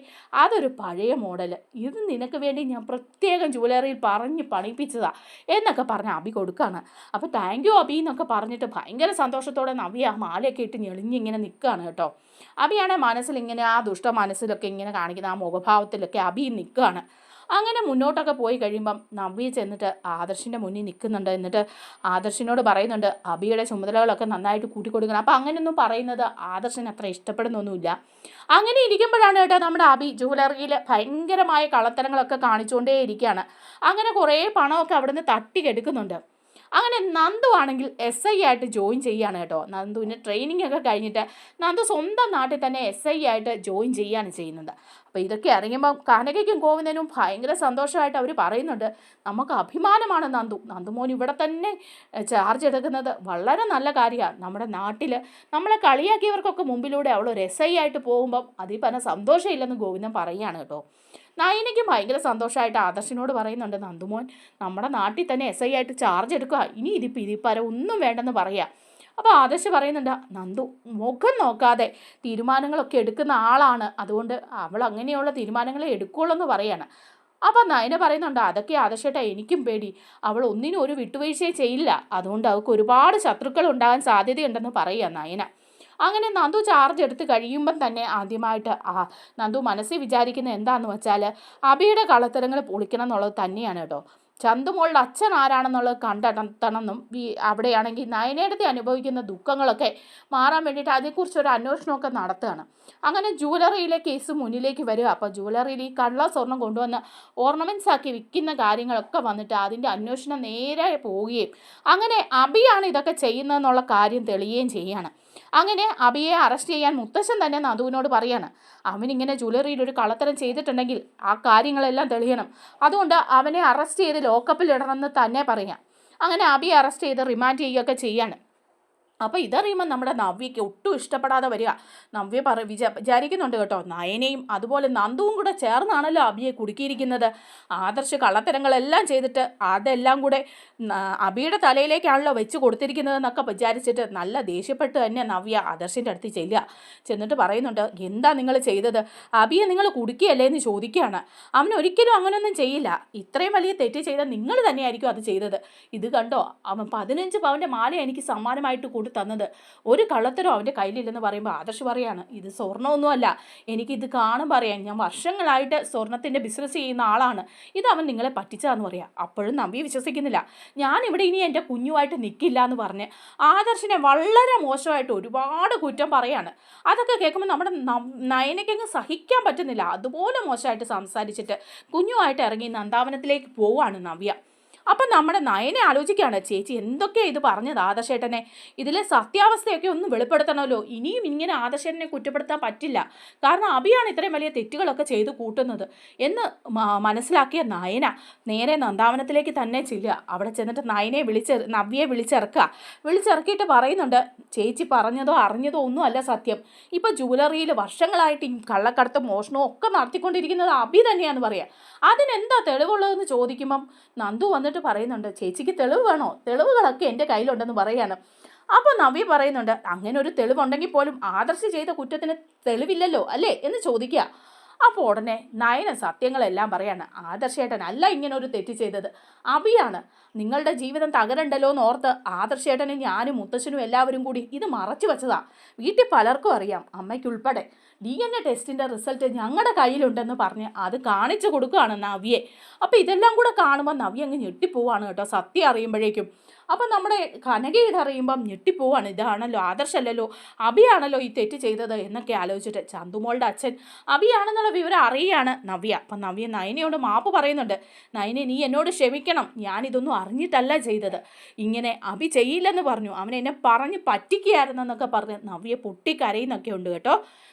അതൊരു പഴയ മോഡൽ ഇത് നിനക്ക് വേണ്ടി ഞാൻ പ്രത്യേകം ജുവലറിയിൽ പറഞ്ഞ് പണിപ്പിച്ചതാ എന്നൊക്കെ പറഞ്ഞ് അബി കൊടുക്കുകയാണ് അപ്പോൾ താങ്ക് യു അബി എന്നൊക്കെ പറഞ്ഞിട്ട് ഭയങ്കര സന്തോഷത്തോടെ നവ്യ ആ മാലയൊക്കെ ഇട്ട് ഞെളിഞ്ഞിങ്ങനെ നിൽക്കുകയാണ് കേട്ടോ. അബിയാണെ മനസ്സിൽ ഇങ്ങനെ ആ ദുഷ്ട മനസ്സിലൊക്കെ ഇങ്ങനെ കാണിക്കുന്ന ആ മുഖഭാവത്തിലൊക്കെ അബി നിൽക്കുകയാണ് അങ്ങനെ മുന്നോട്ടൊക്കെ പോയി കഴിയുമ്പം നവ്യ ചെന്നിട്ട് ആദർശിന്റെ മുന്നിൽ നിൽക്കുന്നുണ്ട്. എന്നിട്ട് ആദർശിനോട് പറയുന്നുണ്ട് അബിയുടെ ചുമതലകളൊക്കെ നന്നായിട്ട് കൂട്ടിക്കൊടുക്കണം. അപ്പം അങ്ങനെയൊന്നും പറയുന്നത് ആദർശന് അത്ര ഇഷ്ടപ്പെടുന്നൊന്നുമില്ല. അങ്ങനെ ഇരിക്കുമ്പോഴാണ് കേട്ടോ നമ്മുടെ അബി ജ്വല്ലറിയിൽ ഭയങ്കരമായ കള്ളത്തരങ്ങളൊക്കെ കാണിച്ചുകൊണ്ടേ ഇരിക്കുകയാണ് അങ്ങനെ കുറേ പണമൊക്കെ അവിടുന്ന് തട്ടിക്കെടുക്കുന്നുണ്ട് അങ്ങനെ നന്ദു ആണെങ്കിൽ എസ് ഐ ആയിട്ട് ജോയിൻ ചെയ്യുകയാണ് കേട്ടോ. നന്ദുവിന്റെ ട്രെയിനിങ് ഒക്കെ കഴിഞ്ഞിട്ട് നന്ദു സ്വന്തം നാട്ടിൽ തന്നെ എസ് ഐ ആയിട്ട് ജോയിൻ ചെയ്യുകയാണ് ചെയ്യുന്നത്. അപ്പോൾ ഇതൊക്കെ അറിയുമ്പോൾ കനകയ്ക്കും ഗോവിന്ദനും ഭയങ്കര സന്തോഷമായിട്ട് അവർ പറയുന്നുണ്ട്. നമുക്ക് അഭിമാനമാണ് നന്ദു. നന്ദുമോൻ ഇവിടെ തന്നെ ചാർജ് എടുക്കുന്നത് വളരെ നല്ല കാര്യമാണ്. നമ്മുടെ നാട്ടിൽ നമ്മളെ കളിയാക്കിയവർക്കൊക്കെ മുമ്പിലൂടെ അവൾ ഒരു എസ് ഐ ആയിട്ട് പോകുമ്പം അതിൽ പറഞ്ഞ സന്തോഷമില്ലെന്ന് ഗോവിന്ദൻ പറയുകയാണ് കേട്ടോ. നയനയ്ക്കും ഭയങ്കര സന്തോഷമായിട്ട് ആദർശിനോട് പറയുന്നുണ്ട് നന്ദുമോൻ നമ്മുടെ നാട്ടിൽ തന്നെ എസ് ഐ ആയിട്ട് ചാർജ് എടുക്കുക. ഇനി ഇതിപ്പോൾ ഇതിപ്പര ഒന്നും വേണ്ടെന്ന് പറയുക അപ്പോൾ ആദർശ് പറയുന്നുണ്ട് നന്ദു മുഖം നോക്കാതെ തീരുമാനങ്ങളൊക്കെ എടുക്കുന്ന ആളാണ്. അതുകൊണ്ട് അവൾ അങ്ങനെയുള്ള തീരുമാനങ്ങളെ എടുക്കുകയുള്ളൂ എന്ന് പറയാണ്. അപ്പം നയന പറയുന്നുണ്ട് അതൊക്കെ ആദർശേട്ടാ എനിക്കും പേടി. അവൾ ഒന്നിനും ഒരു വിട്ടുവീഴ്ചയും ചെയ്യില്ല. അതുകൊണ്ട് അവൾക്ക് ഒരുപാട് ശത്രുക്കൾ ഉണ്ടാകാൻ സാധ്യതയുണ്ടെന്ന് പറയുക നയന അങ്ങനെ നന്ദു ചാർജ് എടുത്ത് കഴിയുമ്പം തന്നെ ആദ്യമായിട്ട് ആ നന്ദു മനസ്സിൽ വിചാരിക്കുന്ന എന്താണെന്ന് വെച്ചാൽ അബിയുടെ കളത്തരങ്ങൾ പൊളിക്കണം എന്നുള്ളത് തന്നെയാണ് കേട്ടോ. ചന്തുമോളുടെ അച്ഛൻ ആരാണെന്നുള്ളത് കണ്ടെത്തണമെന്നും ഈ അവിടെയാണെങ്കിൽ നയനേടത്തെ അനുഭവിക്കുന്ന ദുഃഖങ്ങളൊക്കെ മാറാൻ വേണ്ടിയിട്ട് അതേക്കുറിച്ച് ഒരു അന്വേഷണമൊക്കെ നടത്തുകയാണ്. അങ്ങനെ ജുവലറിയിലെ കേസ് മുന്നിലേക്ക് വരിക. അപ്പോൾ ജുവലറിയിൽ ഈ കള്ള സ്വർണം കൊണ്ടുവന്ന് ഓർണമെന്റ്സ് ആക്കി വിൽക്കുന്ന കാര്യങ്ങളൊക്കെ വന്നിട്ട് അതിന്റെ അന്വേഷണം നേരെ പോവുകയും അങ്ങനെ അബിയാണ് ഇതൊക്കെ ചെയ്യുന്നതെന്നുള്ള കാര്യം തെളിയുകയും ചെയ്യുകയാണ്. അങ്ങനെ അബിയെ അറസ്റ്റ് ചെയ്യാൻ മുത്തശ്ശൻ തന്നെ നന്ദുവിനോട് പറയാണ്. അവനിങ്ങനെ ജ്വല്ലറിയിൽ ഒരു കള്ളത്തരം ചെയ്തിട്ടുണ്ടെങ്കിൽ ആ കാര്യങ്ങളെല്ലാം തെളിയണം. അതുകൊണ്ട് അവനെ അറസ്റ്റ് ചെയ്ത് ലോക്കപ്പിൽ ഇടണമെന്ന് തന്നെ പറയാം. അങ്ങനെ അബിയെ അറസ്റ്റ് ചെയ്ത് റിമാൻഡ് ചെയ്യുകയൊക്കെ ചെയ്യാണ്. അപ്പോൾ ഇതറിയുമ്പോൾ നമ്മുടെ നവ്യയ്ക്ക് ഒട്ടും ഇഷ്ടപ്പെടാതെ വരിക. നവ്യ പറ വിചാ വിചാരിക്കുന്നുണ്ട് കേട്ടോ നയനയും അതുപോലെ നന്ദുവും കൂടെ ചേർന്നാണല്ലോ അബിയെ കുടുക്കിയിരിക്കുന്നത്. ആദർശ കള്ളത്തരങ്ങളെല്ലാം ചെയ്തിട്ട് അതെല്ലാം കൂടെ അബിയുടെ തലയിലേക്കാണല്ലോ വെച്ച് കൊടുത്തിരിക്കുന്നതെന്നൊക്കെ വിചാരിച്ചിട്ട് നല്ല ദേഷ്യപ്പെട്ട് തന്നെ നവ്യ ആദർശിന്റെ അടുത്ത് ചെല്ലുക. ചെന്നിട്ട് പറയുന്നുണ്ട് എന്താ നിങ്ങൾ ചെയ്തത്? അബിയെ നിങ്ങൾ കുടുക്കിയല്ലേ എന്ന് ചോദിക്കുകയാണ്. അവൻ ഒരിക്കലും അങ്ങനെയൊന്നും ചെയ്യില്ല. ഇത്രയും വലിയ തെറ്റ് ചെയ്ത നിങ്ങൾ തന്നെയായിരിക്കും അത് ചെയ്തത്. ഇത് കണ്ടോ അവൻ പതിനഞ്ച് പവന്റെ മാല എനിക്ക് സമ്മാനമായിട്ട് കൂടി തന്നത്. ഒരു കള്ളത്തരം അവന്റെ കയ്യിലില്ലെന്ന് പറയുമ്പോൾ ആദർശ് പറയാണ് ഇത് സ്വർണമൊന്നുമല്ല എനിക്കിത് കാണും പറയാൻ. ഞാൻ വർഷങ്ങളായിട്ട് സ്വർണത്തിന്റെ ബിസിനസ് ചെയ്യുന്ന ആളാണ്. ഇത് അവൻ നിങ്ങളെ പറ്റിച്ചതെന്ന് പറയാം. അപ്പോഴും നമ്പി വിശ്വസിക്കുന്നില്ല. ഞാൻ ഇവിടെ ഇനി എന്റെ കുഞ്ഞുമായിട്ട് നിൽക്കില്ല എന്ന് പറഞ്ഞ് ആദർശിനെ വളരെ മോശമായിട്ട് ഒരുപാട് കുറ്റം പറയാണ്. അതൊക്കെ കേൾക്കുമ്പോൾ നമ്മുടെ നയനയ്ക്കങ്ങ് സഹിക്കാൻ പറ്റുന്നില്ല. അതുപോലെ മോശമായിട്ട് സംസാരിച്ചിട്ട് കുഞ്ഞുമായിട്ട് ഇറങ്ങി നന്ദാവനത്തിലേക്ക് പോവാണ് നവ്യ. അപ്പം നമ്മുടെ നയനെ ആലോചിക്കുകയാണ്. ചേച്ചി എന്തൊക്കെയാണ് ഇത് പറഞ്ഞത് ആദർശേട്ടനെ? ഇതിലെ സത്യാവസ്ഥയൊക്കെ ഒന്ന് വെളിപ്പെടുത്തണമല്ലോ. ഇനിയും ഇങ്ങനെ ആദർശേട്ടനെ കുറ്റപ്പെടുത്താൻ പറ്റില്ല. കാരണം അഭിയാണ് ഇത്രയും വലിയ തെറ്റുകളൊക്കെ ചെയ്ത് കൂട്ടുന്നത്. എന്ന് മനസ്സിലാക്കിയ നയന നേരെ നന്ദാവനത്തിലേക്ക് തന്നെ ചെല്ലുക. അവിടെ ചെന്നിട്ട് നയനെ വിളിച്ച് നവ്യെ വിളിച്ചിറക്കുക. വിളിച്ചിറക്കിയിട്ട് പറയുന്നുണ്ട് ചേച്ചി പറഞ്ഞതോ അറിഞ്ഞതോ ഒന്നും അല്ല സത്യം. ഇപ്പോൾ ജുവലറിയിൽ വർഷങ്ങളായിട്ട് ഈ കള്ളക്കടത്തും മോഷണവും ഒക്കെ നടത്തിക്കൊണ്ടിരിക്കുന്നത് അഭി തന്നെയാണെന്ന് പറയാം. അതിനെന്താ തെളിവുള്ളതെന്ന് ചോദിക്കുമ്പം നന്ദു വന്നിട്ട് പറയുന്നുണ്ട് ചേച്ചിക്ക് തെളിവ് വേണോ? തെളിവുകളൊക്കെ എന്റെ കയ്യിലുണ്ടെന്ന് പറയാണ് അപ്പോൾ നവി പറയുന്നുണ്ട് അങ്ങനെ ഒരു തെളിവുണ്ടെങ്കിൽ പോലും ആദർശ് ചെയ്ത കുറ്റത്തിന് തെളിവില്ലല്ലോ അല്ലേ? എന്ന് ചോദിക്കുക അപ്പോൾ ഉടനെ നയന സത്യങ്ങളെല്ലാം പറയാണ് ആദർശേട്ടൻ അല്ല ഇങ്ങനെ ഒരു തെറ്റ് ചെയ്തത്. അഭിയാണ് നിങ്ങളുടെ ജീവിതം തകരണ്ടല്ലോ എന്ന് ഓർത്ത് ആദർശേട്ടനും ഞാനും മുത്തശ്ശനും എല്ലാവരും കൂടി ഇത് മറച്ചു വെച്ചതാ. വീട്ടിൽ പലർക്കും അറിയാം അമ്മയ്ക്കുൾപ്പെടെ. ഡി എൻ എ ടെസ്റ്റിന്റെ റിസൾട്ട് ഞങ്ങളുടെ കയ്യിലുണ്ടെന്ന് പറഞ്ഞ് അത് കാണിച്ചു കൊടുക്കുകയാണ് നവ്യെ. അപ്പോൾ ഇതെല്ലാം കൂടെ കാണുമ്പോൾ നവ്യ അങ്ങ് ഞെട്ടിപ്പോവാണ് കേട്ടോ. സത്യം അറിയുമ്പോഴേക്കും. അപ്പം നമ്മുടെ കനക ഇതറിയുമ്പം ഞെട്ടിപ്പോവാണ്. ഇതാണല്ലോ ആദർശല്ലല്ലോ അഭിയാണല്ലോ ഈ തെറ്റ് ചെയ്തത് എന്നൊക്കെ ആലോചിച്ചിട്ട് ചന്തുമോളുടെ അച്ഛൻ അഭിയാണെന്നുള്ള വിവരം അറിയുകയാണ് നവ്യ. അപ്പം നവ്യ നയനയോട് മാപ്പ് പറയുന്നുണ്ട്. നയനെ നീ എന്നോട് ക്ഷമിക്കണം. ഞാനിതൊന്നും അറിഞ്ഞിട്ടല്ല ചെയ്തത്. ഇങ്ങനെ അഭി ചെയ്യില്ലെന്ന് പറഞ്ഞു. അവൻ എന്നെ പറഞ്ഞ് പറ്റിക്കുകയായിരുന്നെന്നൊക്കെ പറഞ്ഞ് നവ്യ പൊട്ടിക്കരയുന്നൊക്കെ ഉണ്ട് കേട്ടോ.